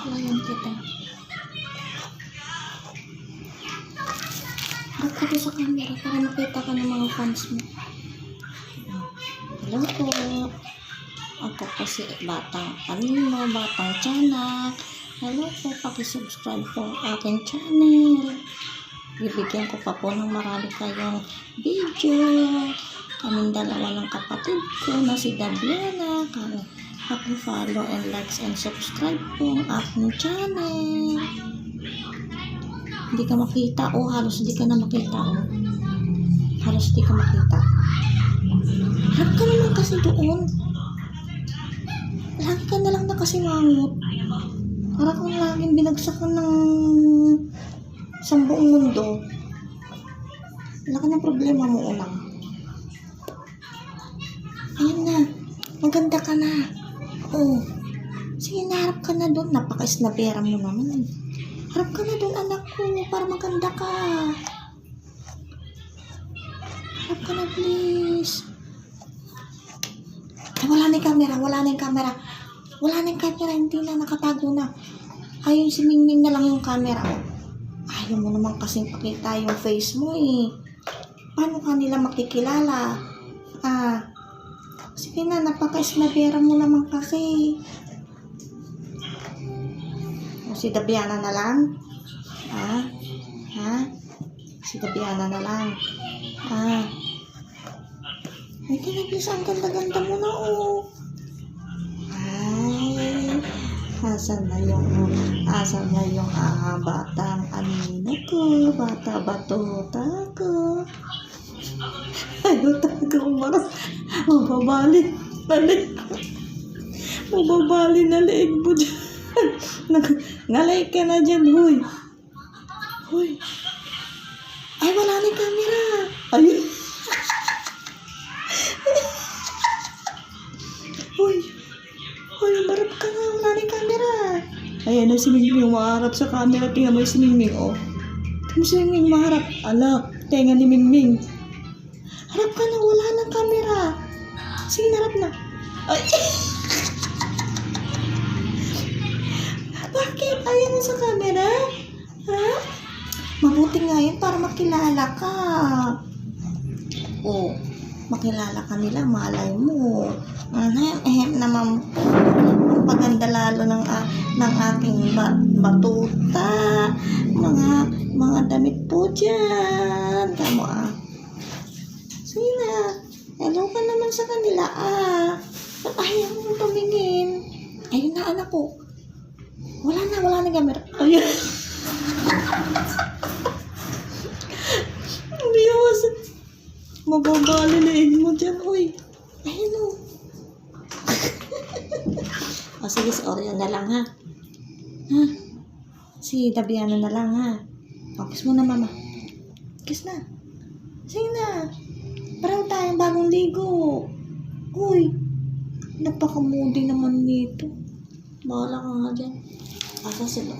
Layan kita. Ba't ka sa camera para makita ka ng mga fans mo? Hello po. Ako po si Batang Anino, Batang Tiyanak. Hello po, pakisubscribe po ang aking channel. Bibigyan ko pa po ng marami kayong video. Kaming dalawa ng kapatid ko na si Dabiana. Kaya paki-follow and likes and subscribe po ang aking channel. Hindi ka makita. Oh, halos hindi ka na makita. Oh. Halos hindi ka makita. Harap ka naman kasi doon. Lagi ka na lang nakasimangot. Para kang laging binagsakan ng isang buong mundo. Wala ka ng problema mo ulang. Ayun na. Maganda ka na. Oo. Sige, naharap ka na doon. Napaka-snabera mo naman. Harap ka na doon, anak ko, para maganda ka. Harap ka na, please. Wala na yung camera, wala na yung camera. Wala na yung camera, hindi na, nakatago na. Ayun, si Mingming na lang yung camera. Oh. Ayaw mo naman kasing pakita yung face mo eh. Paano ka nila makikilala? Ah, sige na, napaka-snabera mo naman kasi. O, si Dabiana na lang? Ha? Ha? Si Dabiana na lang? Ah. Ay, kinabis, ang ganda-ganda mo na, oh. Ay, asan na yung, asan na yung ah, batang anino ko, bata batuta ko. Ay, talaga umaras. Mababali. Balik. Mababali na leeg mo dyan. Ngalay ka na dyan, huy. Huy. Ay, wala na camera. Ayun. Huy. Huy, marap ka na. Wala na camera. Ayan na si Mingming umaharap sa camera. Tingnan mo yung si Mingming, oh. Tingnan mo si Mingming umaharap. Ala, tenga ni Mingming. Harap ka na. Wala na camera. Sige, harap na. Ay. Bakit? Ayaw mo sa camera? Ha? Mabuti nga yun para makilala ka. Oh, makilala ka nila, malay mo. Ahem, ehem naman po. Ang paganda lalo ng, ah, ng aking ba- batuta. Naman sa kanila ah. Ba't ayaw mo tumingin? Ayun na anak ko. Wala na, wala na camera. Ayun. Sa... Mababali na mo dyan, uy. Ayun o. o sige, si Oreo na lang ha. Ha? Si Dabiana na lang ha. O, kiss mo na mama. Kiss na. Sige na. Parang tayong bagong ligo. Uy. Napaka-moody naman nito. Bahala ka nga dyan. Asa sila?